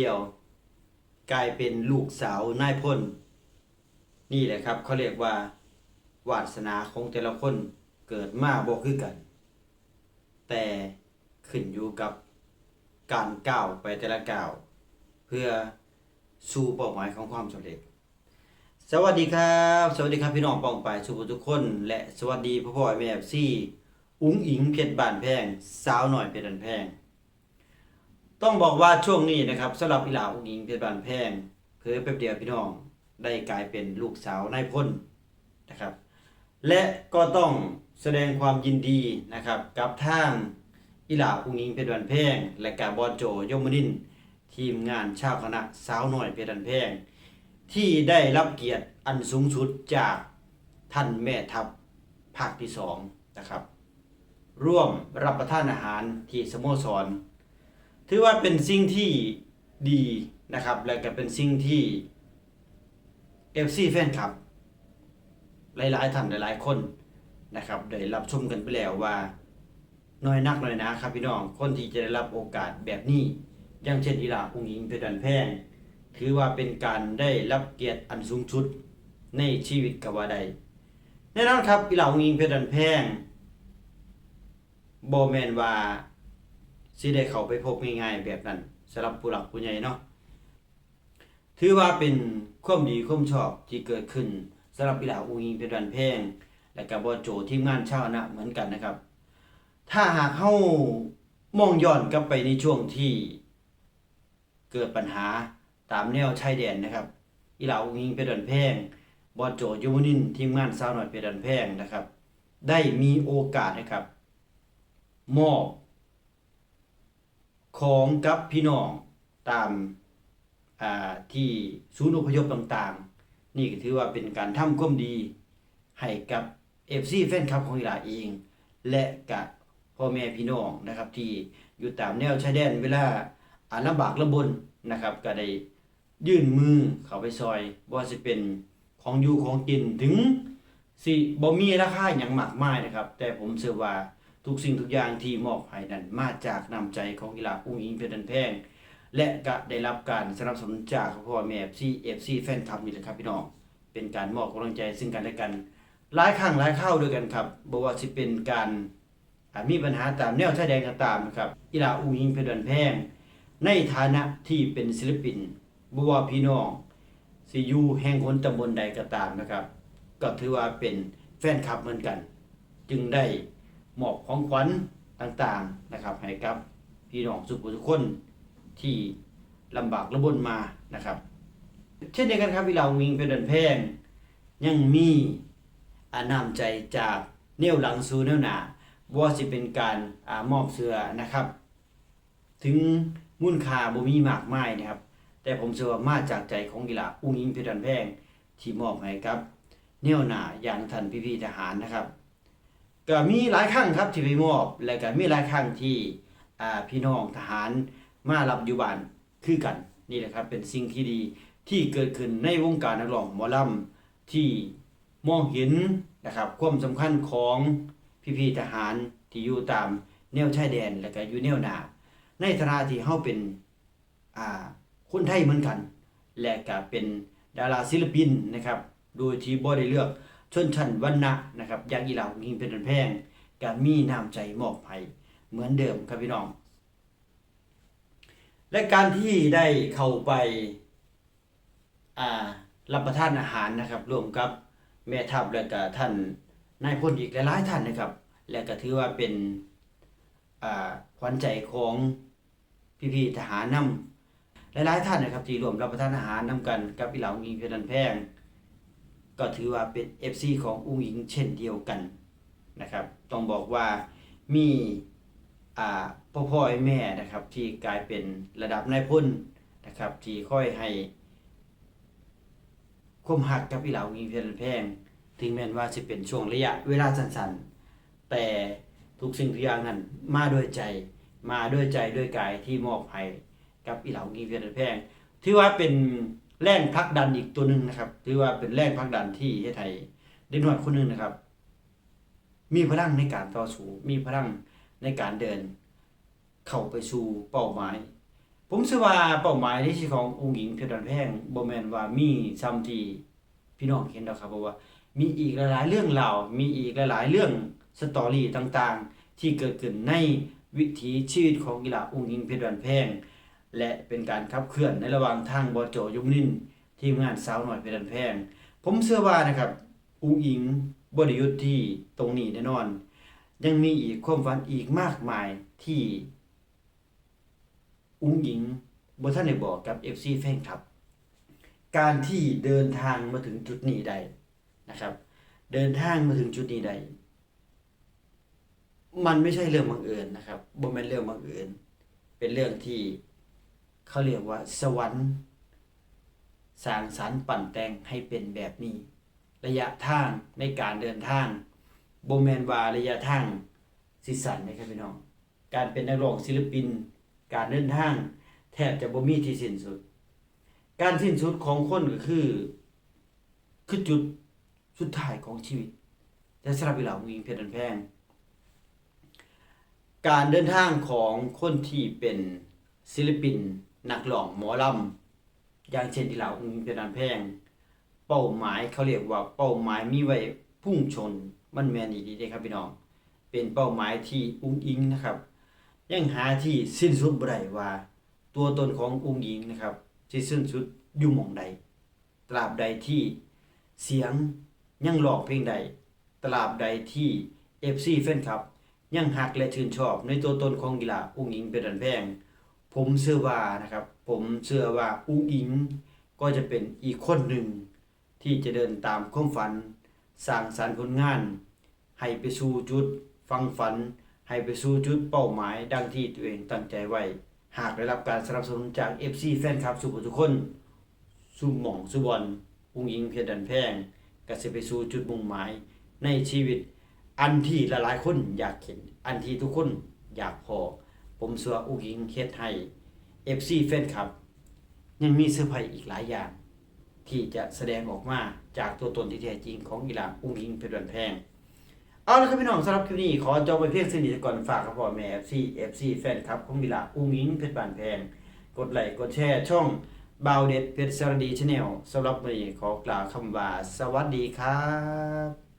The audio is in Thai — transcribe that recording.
ดียว กลายเป็นลูกสาวนายพลนี่แหละครับเขาเรียกว่าวาสนาของแต่ละคนเกิดมาบ่คือกัน แต่ขึ้นอยู่กับการก้าวไปแต่ละก้าวเพื่อสู่เป้าหมายของความสำเร็จ สวัสดีครับ สวัสดีครับพี่น้องปองไปสุขทุกคน และสวัสดีพ่อพ่อแม่ซี่ อุ้งอิงเพชรบานแพง สาวหน่อยเพชรบันแพง ต้องบอกว่าช่วงนี้นะครับสำหรับอีหลาอุ้งอิงเพชรบานแพงเพื่อแป๊บเดียวพี่น้องได้กลายเป็นลูกสาวนายพลนะครับ และก็ต้องแสดงความยินดีนะครับ กับทางอีหลาอุ้งอิงเพชรบานแพง และกาบอลโจยมนิน ทีมงานชาวคณะสาวหน่อยเพชรบานแพง ที่ได้รับเกียรติอันสูงสุดจากท่านแม่ทัพภาคที่สองนะครับ ร่วมรับประทานอาหารที่สโมสร ถือว่าเป็นสิ่งที่ดีนะครับ และก็เป็นสิ่งที่เอฟซีแฟนคลับ หลายๆท่านหลายๆคนนะครับได้รับชมกันไปแล้วว่าน้อยนักน้อยนะครับพี่น้องคนที่จะได้รับโอกาสแบบนี้อย่างเช่นอีหลาอุ้งอิงเพดันแพงถือว่าเป็นการได้รับเกียรติอันสูงสุดในชีวิตกับว่าใดแน่นอนครับอีหลาอุ้งอิงเพดันแพงโบแมนว่า สิได้เข้าไปพบง่ายๆแบบนั้นสำหรับผู้หลักผู้ใหญ่เนาะถือว่าเป็นความดีความชอบที่เกิดขึ้นสำหรับอีหลาอุ้งอิงเพชรดันแพงและกับบอโจทีมงานชาวนะเหมือนกันนะครับ ถ้าหากเขามองย้อนกลับไปในช่วงที่เกิดปัญหาตามแนวชายแดนนะครับ อีเหลาอุ้งอิงเพชรดันแพงบอลโจยูวนินทีมงานสาวหน่อยเพชรดันแพงนะครับ ได้มีโอกาสนะครับมอบ ของกับพี่น้องตามาที่ศูนย์อพยพต่างๆ นี่ก็ถือว่าเป็นการทำความดี ให้กับ FC แฟนคลับของอีหลาเอง และกับพ่อแม่พี่น้องนะครับ ที่อยู่ตามแนวชายแดนเวลาอ่าลำบากลำบนนะครับ ก็ได้ยื่นมือเข้าไปซอยว่าสิเป็นของอยู่ของกินถึงสิบ่มีราคาอย่างมากมายนะครับ แต่ผมเชื่อว่า ทุกสิ่งทุกอย่างที่มอบให้นั้นมาจากน้ำใจของกีฬาอุ้งอิงเพชรดันแพง และก็ได้รับการสนับสนุนจากพ่อแม่ FC FC แฟนคลับนี่แหละครับพี่น้องเป็นการมอบกำลังใจซึ่งกันและกันหลายครั้งหลายเข้าด้วยกันครับบ่ว่าสิเป็นการอ่ามีปัญหาตามแนวชายแดนก็ตามนะครับอีลาอูยิงเพชรดันแพง ในฐานะที่เป็นศิลปินบ่ว่าพี่น้องสิอยู่แห่งคนตำบลใดก็ตามนะครับ ก็ถือว่าเป็นแฟนคลับเหมือนกัน จึงได้ มอบของขวัญต่างๆนะครับให้กับพี่น้องสุขทุกคนที่ลำบากระบนมานะครับ เช่นเดียวกันครับพี่เราวิงเพชรดันแพง ยังมีอาน้ำใจจากเนียวหลังสู่เนียวหนาว่าสิเป็นการอามอบเสือนะครับ ถึงมูลค่าบ่มีมากมายนะครับ แต่ผมเชื่อว่ามาจากใจของกีฬาอุ้งอิงเพชรดันแพงที่มอบให้ครับเนียวหนาอย่างท่านพี่ๆทหารนะครับ ก็มีหลายครั้งครับที่ไปมอบและก็มีหลายครั้งที่อ่าพี่น้องทหารมารับอยู่บ้านคือกันนี่แหละครับเป็นสิ่งที่ดีที่เกิดขึ้นในวงการนักร้องหมอลำที่มองเห็นนะครับความสำคัญของพี่ๆทหารที่อยู่ตามแนวชายแดนและก็อยู่แนวหน้าในฐานะที่เฮาเป็นอ่าคนไทยเหมือนกัน และก็เป็นดาราศิลปินนะครับ โดยที่บ่ได้เลือก ชนชั้นวรรณะนะครับย่างอีหลาของยิงเป็นแพงก็มีน้ำใจมอบให้เหมือนเดิมครับพี่น้อง และการที่ได้เข้าไปรับประทานอาหารนะครับรวมกับแม่ทัพและก็ท่านนายพลอีกหลายๆท่านนะครับ และก็ถือว่าเป็นอ่าขวัญใจของพี่ๆทหารนำหลายๆท่านนะครับที่รวมรับประทานอาหารนำกันกับพี่เหล่าอิงเพชรดันแพง ก็ถือว่าเป็น FC ของอุ้งอิงเช่นเดียวกันนะครับ ต้องบอกว่ามีอ่าพ่อพ่อแม่นะครับที่กลายเป็นระดับนายพลนะครับที่ค่อยให้ควมหักกับพี่เหลาอิงเพชรดันแพง ถึงแม้ว่าจะเป็นช่วงระยะเวลาสั้นๆ แต่ทุกสิ่งทุกอย่างนั้นมาด้วยใจมาด้วยใจด้วยกายที่มอบให้กับอีเหลากีเพียรแพง ถือว่าเป็น แรงผลักดันอีกตัวหนึ่งนะครับถือว่าเป็นแรงผลักดันที่เฮ็ดให้เด็กน้อยคนหนึ่งนะครับ มีพลังในการต่อสู้มีพลังในการเดิน เข้าไปสู่เป้าหมาย ผมเชื่อว่าเป้าหมายในชีวิตขององค์หญิงเพชรบันแพงบ่แมนว่ามีซ้ำที่พี่น้องเห็นดอกครับเพราะว่า มีอีกหลาย ๆ เรื่องราวมีอีกหลาย ๆ เรื่องสตอรี่ต่างๆ ที่เกิดขึ้นในวิถีชีวิตของกีฬาองค์หญิงเพชรบันแพง และเป็นการขับเคลื่อนในระหว่างทางบโจยุมนินทีมงานสาวหน่อยเพชรบันแพง ผมเชื่อว่านะครับองค์หญิงบ่ได้หยุดที่ตรงนี้แน่นอน ยังมีอีกความฝันอีกมากมายที่อุ้งหญิงบท่านได้บอกกับ FC แฟนคลับ การที่เดินทางมาถึงจุดนี้ได้นะครับ เดินทางมาถึงจุดนี้ได้มันไม่ใช่เรื่องบังเอิญนะครับบ่แม่นเรื่องบังเอิญ เป็นเรื่องที่ เขาเรียกว่า สวรรค์สร้างสรรค์ปั่นแต่งให้เป็นแบบนี้ ระยะทางในการเดินทางโบแมนวาระยะทางสิสันนะครับพี่น้อง การเป็นนักร้องศิลปิน การเดินทาง แทบจะบ่มีที่สิ้นสุด การสิ้นสุดของคนก็คือ คือจุดสุดท้ายของชีวิตแต่สำหรับเวลาของหญิงเพชรบันแพง การเดินทางของคนที่เป็นศิลปิน นักร้องหมอลำอย่างเช่นที่เราองค์เพชรบันแพง เป้าหมายเขาเรียกว่าเป้าหมายมีไว้พุ่งชนมันแมนอีดีเด้ครับพี่น้อง เป็นเป้าหมายที่อุ้งอิงนะครับ ยังหาที่สิ้นสุดบ่ได้ว่า ตัวตนของอุ้งอิงนะครับที่สิ้นสุดอยู่หม่องใด ตราบใดที่เสียงยังร้องเพลงใด ตราบใดที่ FC แฟนคลับ ยังหักและชื่นชอบในตัวตนของกีฬาอุ้งอิงเป็นดันแพง ผมเชื่อว่านะครับ ผมเชื่อว่าอุ้งอิงก็จะเป็นอีกคนหนึ่ง ที่จะเดินตามความฝันสร้างสรรค์ผลงาน ให้ไปสู่จุดฟังฝัน ให้ไปสู่จุดเป้าหมาย ดังที่ตัวเองตั้งใจไว้ หากได้รับการสนับสนุนจาก FC แฟนคลับสุขทุกคนสู่หม่องสู่บอลอุ้งอิงเพียรดันแพงก็สิไปสู่จุดมุ่งหมายในชีวิต อันที่หลายๆคนอยากเห็น อันที่ทุกคนอยากพอ ผมเชื่อว่าอุ้งอิงเฮ็ดให้ FC แฟนคลับ ยังมีเสื้อร์ไผ่อีกหลายอย่าง ที่จะแสดงออกมาจากตัวตนที่แท้จริงของกีฬาอุ้งอิงเพชรบันแพง เอาละครับพี่น้องสำหรับคลิปนี้ ขอจบไปเพียงเท่านี้ก่อนฝากกับพ่อแม่ FC FC แฟนคลับของกีฬาอุ้งอิงเพชรบันแพง กดไลค์กดแชร์ช่องบาวเด็ดเพชรสรดีชาแนลสำหรับวันนี้ขอกล่าวคำว่า สวัสดีครับ